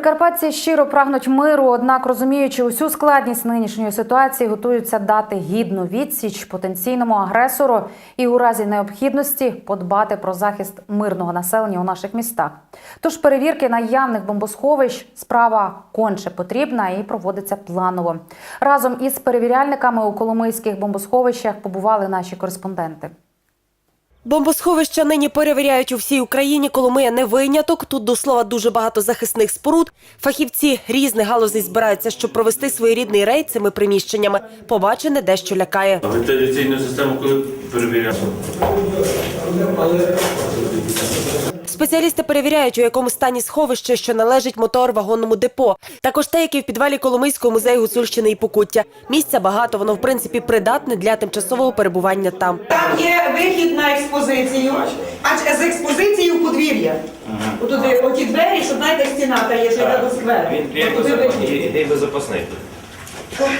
Прикарпатці щиро прагнуть миру, однак розуміючи усю складність нинішньої ситуації, готуються дати гідну відсіч потенційному агресору і у разі необхідності подбати про захист мирного населення у наших містах. Тож перевірки наявних бомбосховищ справа конче потрібна і проводиться планово. Разом із перевіряльниками у коломийських бомбосховищах побували наші кореспонденти. Бомбосховища нині перевіряють у всій Україні. Коломия не виняток. Тут до слова дуже багато захисних споруд. Фахівці різних галузей збираються, щоб провести своєрідний рейд цими приміщеннями. Побачене дещо лякає. Вентиляційну систему коли перевіряли? Спеціалісти перевіряють, у якому стані сховище, що належить мотор-вагонному депо. Також те, яке в підвалі Коломийського музею Гуцульщини і Покуття. Місця багато, воно в принципі придатне для тимчасового перебування там. Там є вихід на експозицію, а з експозицією в подвір'я. Отуди, оті двері, щоб знаєте, стіна та є, що йде до скверу. Ідей запасний.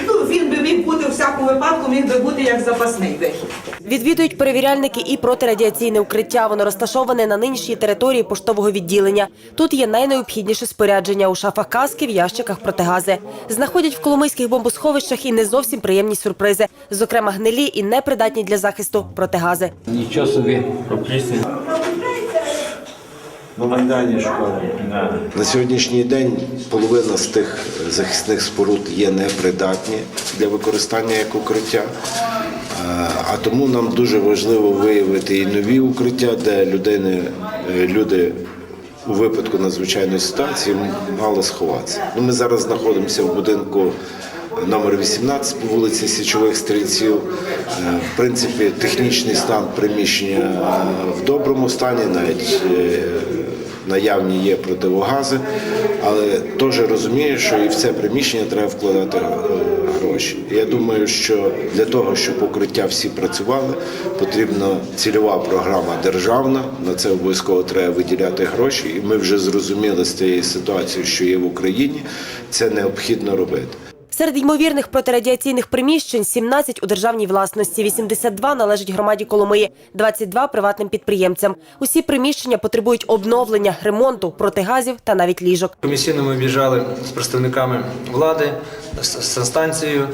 Ну, він би міг бути у всякому випадку, міг би бути як запасний вихід. Відвідують перевіряльники і протирадіаційне укриття. Воно розташоване на нинішній території поштового відділення. Тут є найнеобхідніше спорядження у шафах каски, в ящиках протигази. Знаходять в коломийських бомбосховищах і не зовсім приємні сюрпризи, зокрема гнилі і непридатні для захисту протигази. Нічого собі. Оплісні. На Майдані школи. На сьогоднішній день половина з тих захисних споруд є непридатні для використання як укриття. Е, А тому нам дуже важливо виявити і нові укриття, де людини, е, люди у випадку надзвичайної ситуації мали сховатися. Ну, ми зараз знаходимося в будинку номер 18 по вулиці Січових Стрільців. Е, В принципі, технічний стан приміщення в доброму стані, навіть наявні є противогази, але теж розумію, що і в це приміщення треба вкладати гроші. Я думаю, що для того, щоб укриття всі працювали, потрібна цільова програма державна. На це обов'язково треба виділяти гроші. І ми вже зрозуміли з цієї ситуації, що є в Україні, це необхідно робити. Серед ймовірних протирадіаційних приміщень 17 у державній власності, 82 належать громаді Коломиї, 22 – приватним підприємцям. Усі приміщення потребують обновлення, ремонту, протигазів та навіть ліжок. Комісійно ми об'їжджали з представниками влади, з станцією,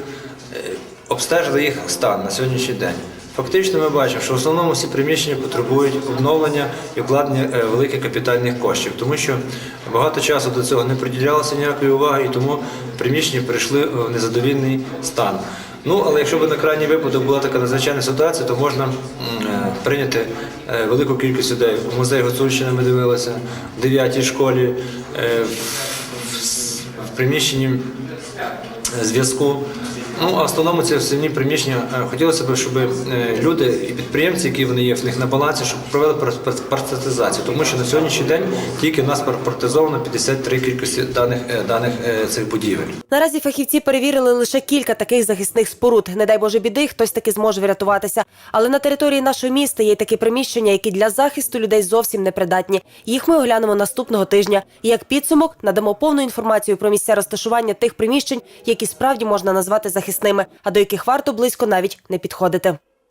е, обстежили їх стан на сьогоднішній день. Фактично ми бачимо, що в основному всі приміщення потребують обновлення і вкладення е, великих капітальних коштів, тому що багато часу до цього не приділялося ніякої уваги, і тому приміщення прийшли в незадовільний стан. Ну, але якщо б на крайній випадок була така надзвичайна ситуація, то можна е, прийняти е, велику кількість людей. У музей Гуцульщини ми дивилися, в 9 школі, е, в, в- в приміщенні е, зв'язку. Ну, а в основному це основні приміщення. Е, Хотілося б, щоб е, люди і підприємці, які вони є в них на балансі, щоб провели пар- партизацію. Тому що на сьогоднішній день тільки в нас партизовано 53 кількості даних, е, даних цих будівель. Наразі фахівці перевірили лише кілька таких захисних споруд. Не дай Боже біди, хтось таки зможе врятуватися. Але на території нашого міста є такі приміщення, які для захисту людей зовсім непридатні. Їх ми оглянемо наступного тижня. І як підсумок надамо повну інформацію про місця розташування тих приміщень, які справді можна назвати захисними, а до яких варто близько навіть не підходити.